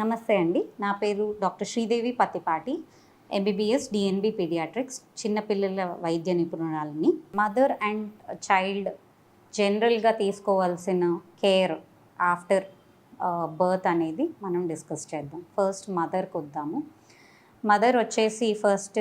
నమస్తే అండి. నా పేరు doctor Sridevi Pattipati MBBS DNB paediatrics చిన్నపిల్లల వైద్య నిపుణురాలని. మదర్ అండ్ చైల్డ్ జనరల్గా తీసుకోవాల్సిన కేర్ ఆఫ్టర్ బర్త్ అనేది మనం డిస్కస్ చేద్దాం. ఫస్ట్ మదర్కి వద్దాము. మదర్ వచ్చేసి ఫస్ట్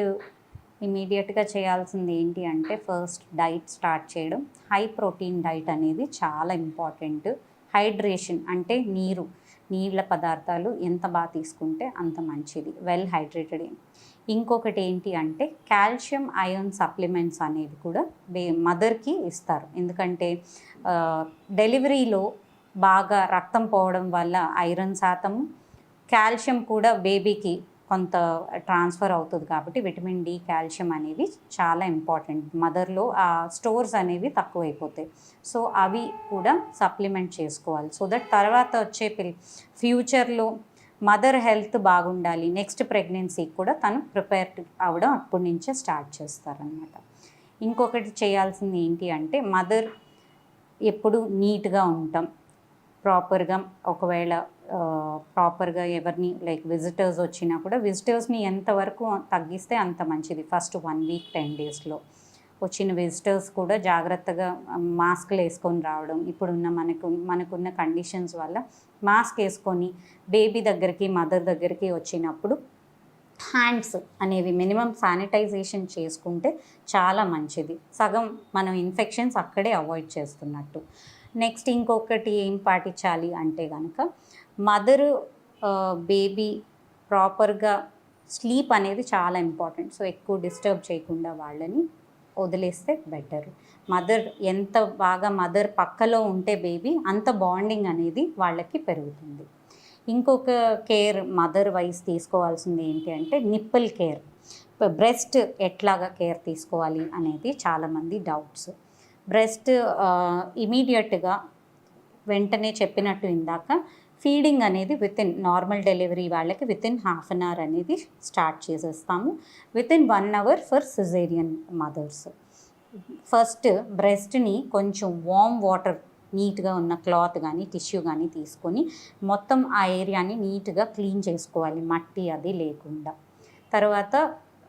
ఇమీడియట్గా చేయాల్సింది ఏంటి అంటే ఫస్ట్ డైట్ స్టార్ట్ చేయడం. హై ప్రోటీన్ డైట్ అనేది చాలా ఇంపార్టెంట్ హైడ్రేషన్ అంటే నీరు నీళ్ళ పదార్థాలు ఎంత బాగా తీసుకుంటే అంత మంచిది వెల్ హైడ్రేటెడ్. ఇంకొకటి ఏంటి అంటే కాల్షియం ఐరన్ సప్లిమెంట్స్ అనేవి కూడా బే మదర్కి ఇస్తారు. ఎందుకంటే డెలివరీలో బాగా రక్తం పోవడం వల్ల ఐరన్ శాతం కాల్షియం కూడా బేబీకి కొంత ట్రాన్స్ఫర్ అవుతుంది కాబట్టి విటమిన్ డి కాల్షియం అనేవి చాలా ఇంపార్టెంట్. మదర్లో ఆ స్టోర్స్ అనేవి తక్కువైపోతాయి. సో అవి కూడా సప్లిమెంట్ చేసుకోవాలి. సో దట్ తర్వాత వచ్చే పిల్ ఫ్యూచర్లో మదర్ హెల్త్ బాగుండాలి. నెక్స్ట్ ప్రెగ్నెన్సీకి కూడా తను ప్రిపేర్ అవ్వడం అప్పటి నుంచే స్టార్ట్ చేస్తారనమాట ఇంకొకటి చేయాల్సింది ఏంటి అంటే మదర్ ఎప్పుడు నీట్గా ఉంటాం. ప్రాపర్గా ఒకవేళ ప్రాపర్గా ఎవరిని లైక్ విజిటర్స్ వచ్చినా కూడా విజిటర్స్ని ఎంతవరకు తగ్గిస్తే అంత మంచిది. ఫస్ట్ వన్ వీక్ టెన్ డేస్లో వచ్చిన విజిటర్స్ కూడా జాగ్రత్తగా మాస్క్లు వేసుకొని రావడం. ఇప్పుడున్న మనకు మనకున్న కండిషన్స్ వల్ల మాస్క్ వేసుకొని బేబీ దగ్గరికి మదర్ దగ్గరికి వచ్చినప్పుడు హ్యాండ్స్ అనేవి మినిమం శానిటైజేషన్ చేసుకుంటే చాలా మంచిది. సగం మనం ఇన్ఫెక్షన్స్ అక్కడే అవాయిడ్ చేస్తున్నట్టు. నెక్స్ట్ ఇంకొకటి ఏం పాటించాలి అంటే కనుక మదరు బేబీ ప్రాపర్గా స్లీప్ అనేది చాలా ఇంపార్టెంట్. సో ఎక్కువ డిస్టర్బ్ చేయకుండా వాళ్ళని వదిలేస్తే బెటర్. మదర్ ఎంత బాగా మదర్ పక్కలో ఉంటే బేబీ అంత బాండింగ్ అనేది వాళ్ళకి పెరుగుతుంది. ఇంకొక కేర్ మదర్ వైజ్ తీసుకోవాల్సింది ఏంటి అంటే నిప్పుల్ కేర్. బ్రెస్ట్ ఎట్లాగా కేర్ తీసుకోవాలి అనేది చాలామంది డౌట్స్. బ్రెస్ట్ ఇమీడియట్గా వెంటనే చెప్పినట్టు ఇందాక ఫీడింగ్ అనేది విత్ ఇన్ నార్మల్ డెలివరీ వాళ్ళకి within half an hour అనేది స్టార్ట్ చేసేస్తాము. Within one hour for caesarean mothers first బ్రెస్ట్ని కొంచెం వామ్ వాటర్ నీట్గా ఉన్న క్లాత్ కానీ టిష్యూ కానీ తీసుకొని మొత్తం ఆ ఏరియాని నీట్గా క్లీన్ చేసుకోవాలి. మట్టి అది లేకుండా. తర్వాత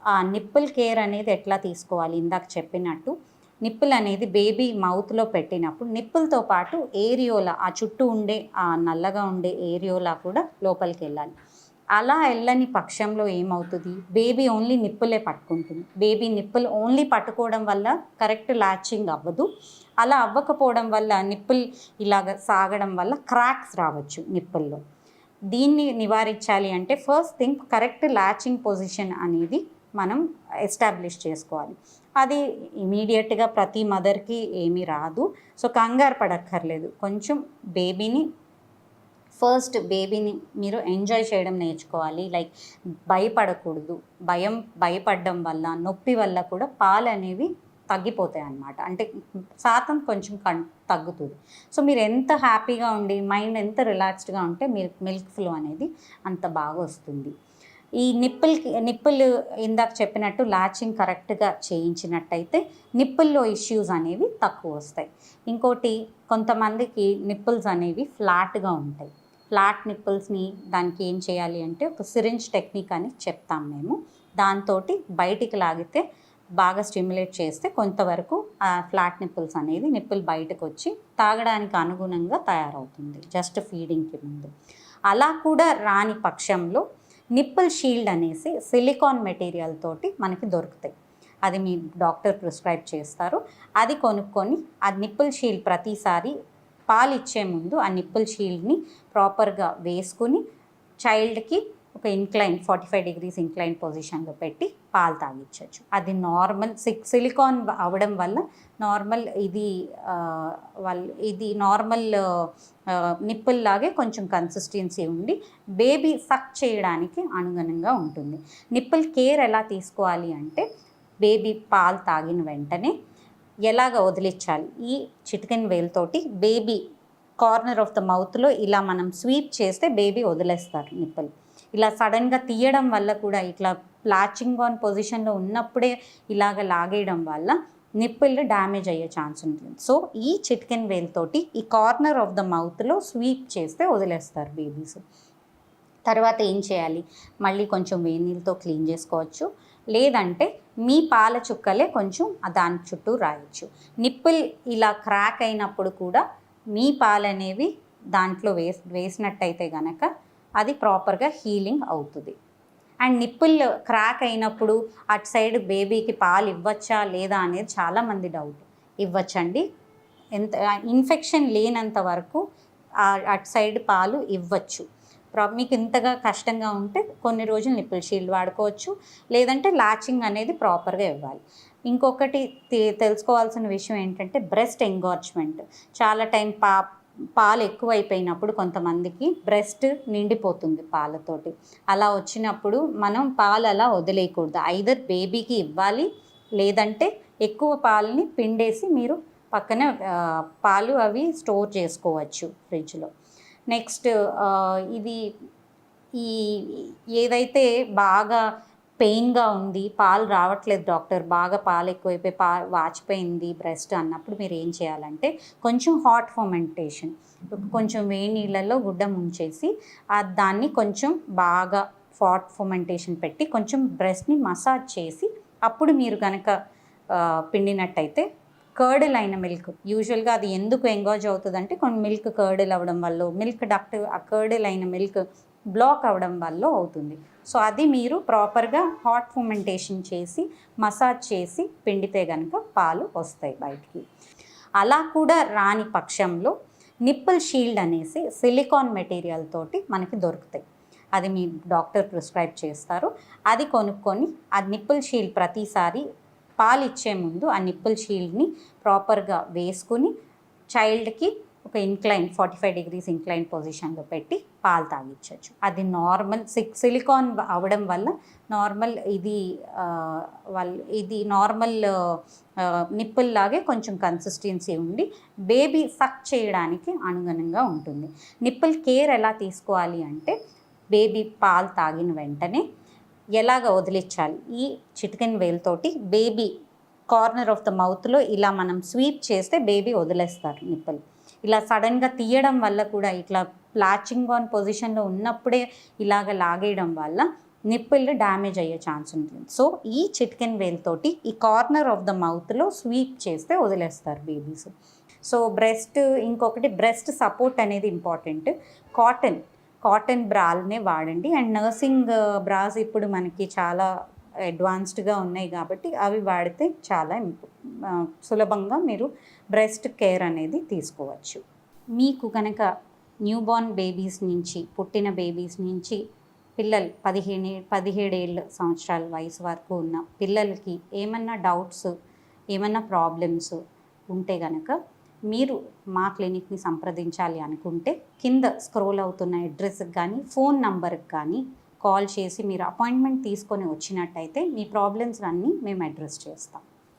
ఆ నిప్పుల్ కేర్ అనేది ఎట్లా తీసుకోవాలి? ఇందాక చెప్పినట్టు నిప్పుల్ అనేది బేబీ మౌత్లో పెట్టినప్పుడు నిప్పులతో పాటు ఏరియోలా ఆ చుట్టూ ఉండే ఆ నల్లగా ఉండే ఏరియోలా కూడా లోపలికి వెళ్ళాలి అలా వెళ్ళని పక్షంలో ఏమవుతుంది? బేబీ ఓన్లీ నిప్పులే పట్టుకుంటుంది. బేబీ నిప్పులు ఓన్లీ పట్టుకోవడం వల్ల కరెక్ట్ లాచింగ్ అవ్వదు. అలా అవ్వకపోవడం వల్ల నిప్పులు ఇలాగ సాగడం వల్ల క్రాక్స్ రావచ్చు నిప్పుల్లో. దీన్ని నివారించాలి అంటే first thing correct latching position అనేది మనం ఎస్టాబ్లిష్ చేసుకోవాలి. అది ఇమీడియట్గా ప్రతి మదర్కి ఏమీ రాదు. సో కంగారు పడక్కర్లేదు. కొంచెం బేబీని ఫస్ట్ బేబీని మీరు ఎంజాయ్ చేయడం నేర్చుకోవాలి. లైక్ భయపడకూడదు. భయం భయపడడం వల్ల నొప్పి వల్ల కూడా పాలు అనేవి తగ్గిపోతాయి అన్నమాట. అంటే శాతం కొంచెం కం తగ్గుతుంది. సో మీరు ఎంత హ్యాపీగా ఉండి మైండ్ ఎంత రిలాక్స్డ్గా ఉంటే మిల్క్ మిల్క్ ఫ్లో అనేది అంత బాగా వస్తుంది. ఈ నిప్పుల్కి నిప్పుల్ ఇందాక చెప్పినట్టు లాచింగ్ కరెక్ట్గా చేయించినట్టయితే నిప్పుల్లో ఇష్యూస్ అనేవి తక్కువ వస్తాయి. ఇంకోటి కొంతమందికి నిప్పుల్స్ అనేవి ఫ్లాట్గా ఉంటాయి. ఫ్లాట్ నిప్పుల్స్ని దానికి ఏం చేయాలి అంటే ఒక సిరింజ్ టెక్నిక్ అని చెప్తాం మేము. దాంతో బయటికి లాగితే బాగా స్టిమ్యులేట్ చేస్తే కొంతవరకు ఆ ఫ్లాట్ నిప్పుల్స్ అనేది నిప్పులు బయటకు వచ్చి తాగడానికి అనుగుణంగా తయారవుతుంది జస్ట్ ఫీడింగ్కి ముందు. అలా కూడా రాని పక్షంలో నిప్పుల్ షీల్డ్ అనేసి సిలికాన్ మెటీరియల్ తోటి మనకి దొరుకుతాయి. అది మీ డాక్టర్ ప్రిస్క్రైబ్ చేస్తారు. అది కొనుక్కొని ఆ నిప్పుల్ షీల్డ్ ప్రతిసారి పాలు ఇచ్చే ముందు ఆ నిప్పుల్ షీల్డ్ని ప్రాపర్గా వేసుకుని చైల్డ్కి ఒక incline forty five degrees incline పొజిషన్లో పెట్టి పాలు తాగించవచ్చు అది నార్మల్ సిక్ సిలికాన్ అవడం వల్ల నార్మల్ ఇది వాళ్ళు వాళ్ళ ఇది నార్మల్ నిప్పుల్ లాగే కొంచెం కన్సిస్టెన్సీ ఉండి బేబీ సక్ చేయడానికి అనుగుణంగా ఉంటుంది. నిప్పుల్ కేర్ ఎలా తీసుకోవాలి అంటే బేబీ పాలు తాగిన వెంటనే ఎలాగ వదిలించాలి? ఈ చిటికెన్ వేలుతోటి బేబీ కార్నర్ ఆఫ్ ద మౌత్లో ఇలా మనం స్వీప్ చేస్తే బేబీ వదిలేస్తారు నిప్పులు ఇలా సడన్గా తీయడం వల్ల కూడా ఇట్లా ప్లాచింగ్ ఆన్ పొజిషన్లో ఉన్నప్పుడే ఇలాగ లాగేయడం వల్ల నిప్పులు డ్యామేజ్ అయ్యే ఛాన్స్ ఉంటుంది. సో ఈ చిటికెన్ వేల్తోటి ఈ కార్నర్ ఆఫ్ ద మౌత్లో స్వీప్ చేస్తే వదిలేస్తారు బేబీస్. తర్వాత ఏం చేయాలి? మళ్ళీ కొంచెం వేడి నీళ్ళతో క్లీన్ చేసుకోవచ్చు. లేదంటే మీ పాల చుక్కలే కొంచెం దాని చుట్టూ రాయొచ్చు. నిప్పుల్ ఇలా క్రాక్ అయినప్పుడు కూడా మీ పాలు అనేవి దాంట్లో వేసి వేసినట్టయితే గనక అది ప్రాపర్గా హీలింగ్ అవుతుంది. అండ్ నిప్పుల్ క్రాక్ అయినప్పుడు అటు సైడ్ బేబీకి పాలు ఇవ్వచ్చా లేదా అనేది చాలామంది డౌట్ ఇవ్వచ్చండి. ఎంత ఇన్ఫెక్షన్ లేనంత వరకు అటు సైడ్ పాలు ఇవ్వచ్చు. ప్రా- మీకు ఇంతగా కష్టంగా ఉంటే కొన్ని రోజులు నిప్పుల్ షీల్డ్ వాడుకోవచ్చు. లేదంటే లాచింగ్ అనేది ప్రాపర్గా ఇవ్వాలి. ఇంకొకటి తె- తెలుసుకోవాల్సిన విషయం ఏంటంటే బ్రెస్ట్ ఎంగార్జ్మెంట్ చాలా టైం పా పాలు ఎక్కువైపోయినప్పుడు కొంతమందికి బ్రెస్ట్ నిండిపోతుంది పాలతోటి. అలా వచ్చినప్పుడు మనం పాలు అలా వదిలేయకూడదు. ఐదర్ బేబీకి ఇవ్వాలి లేదంటే ఎక్కువ పాలని పిండేసి మీరు పక్కన పాలు అవి స్టోర్ చేసుకోవచ్చు ఫ్రిడ్జ్లో. నెక్స్ట్ ఇది ఈ ఏదైతే బాగా పెయిన్గా ఉంది పాలు రావట్లేదు డాక్టర్ బాగా పాలు ఎక్కువైపోయి పా వాచిపోయింది బ్రెస్ట్ అన్నప్పుడు మీరు ఏం చేయాలంటే కొంచెం హాట్ ఫర్మెంటేషన్ కొంచెం వేడి నీళ్ళల్లో గుడ్డ ముంచేసి దాన్ని కొంచెం బాగా హాట్ ఫర్మెంటేషన్ పెట్టి కొంచెం బ్రెస్ట్ని మసాజ్ చేసి అప్పుడు మీరు కనుక పిండినట్టయితే కర్డిల్ అయిన మిల్క్ యూజువల్గా అది ఎందుకు ఎంగేజ్ అవుతుందంటే కొన్ని మిల్క్ కర్డిల్ అవ్వడం వల్ల మిల్క్ డక్ట్ ఆ కర్డిల్ అయిన మిల్క్ బ్లాక్ అవ్వడం వల్ల అవుతుంది. సో అది మీరు ప్రాపర్గా హాట్ ఫుమెంటేషన్ చేసి మసాజ్ చేసి పిండితే కనుక పాలు వస్తాయి బయటికి. అలా కూడా రాని పక్షంలో నిప్పుల్ షీల్డ్ అనేసి సిలికాన్ మెటీరియల్ తోటి మనకి దొరుకుతాయి. అది మీ డాక్టర్ ప్రిస్క్రైబ్ చేస్తారు. అది కొనుక్కొని ఆ నిప్పుల్ షీల్డ్ ప్రతిసారి పాలు ఇచ్చే ముందు ఆ నిప్పుల్ షీల్డ్ని ప్రాపర్గా వేసుకుని చైల్డ్కి ఒక incline forty five degrees incline పొజిషన్లో పెట్టి పాలు తాగించవచ్చు అది నార్మల్ సిక్ సిలికాన్ అవడం వల్ల నార్మల్ ఇది ఆ, వాళ్ళ ఇది నార్మల్ నిప్పుల్ లాగే కొంచెం కన్సిస్టెన్సీ ఉండి బేబీ సక్ చేయడానికి అనుగుణంగా ఉంటుంది. నిప్పుల్ కేర్ ఎలా తీసుకోవాలి అంటే బేబీ పాలు తాగిన వెంటనే ఎలాగ వదిలించాలి? ఈ చిటికెన్ వేలుతోటి బేబీ కార్నర్ ఆఫ్ ద మౌత్లో ఇలా మనం స్వీప్ చేస్తే బేబీ వదిలేస్తారు నిప్పులు ఇలా సడన్గా తీయడం వల్ల కూడా ఇట్లా ప్లాచింగ్ ఆన్ పొజిషన్లో ఉన్నప్పుడే ఇలాగ లాగేయడం వల్ల నిప్పులు డ్యామేజ్ అయ్యే ఛాన్స్ ఉంటుంది. సో ఈ చిట్కెన్ వేల్తోటి ఈ కార్నర్ ఆఫ్ ద మౌత్లో స్వీప్ చేస్తే వదిలేస్తారు బేబీస్. సో బ్రెస్ట్ ఇంకొకటి బ్రెస్ట్ సపోర్ట్ అనేది ఇంపార్టెంట్. కాటన్ కాటన్ బ్రాల్నే వాడండి. అండ్ నర్సింగ్ బ్రాస్ ఇప్పుడు మనకి చాలా అడ్వాన్స్డ్గా ఉన్నాయి కాబట్టి అవి వాడితే చాలా ఇంపార్టెంట్ సులభంగా మీరు బ్రెస్ట్ కేర్ అనేది తీసుకోవచ్చు. మీకు కనుక న్యూబార్న్ బేబీస్ నుంచి పుట్టిన బేబీస్ నుంచి పిల్లలు పదిహేను పదిహేడేళ్ళ సంవత్సరాల వయసు వరకు ఉన్న పిల్లలకి ఏమన్నా డౌట్స్ ఏమన్నా ప్రాబ్లమ్స్ ఉంటే గనక మీరు మా క్లినిక్ని సంప్రదించాలి అనుకుంటే కింద స్క్రోల్ అవుతున్న అడ్రస్కి కానీ ఫోన్ నంబర్కి కానీ కాల్ చేసి మీరు అపాయింట్మెంట్ తీసుకొని వచ్చినట్టయితే మీ ప్రాబ్లమ్స్ అన్నీ మేము అడ్రస్ చేస్తాం.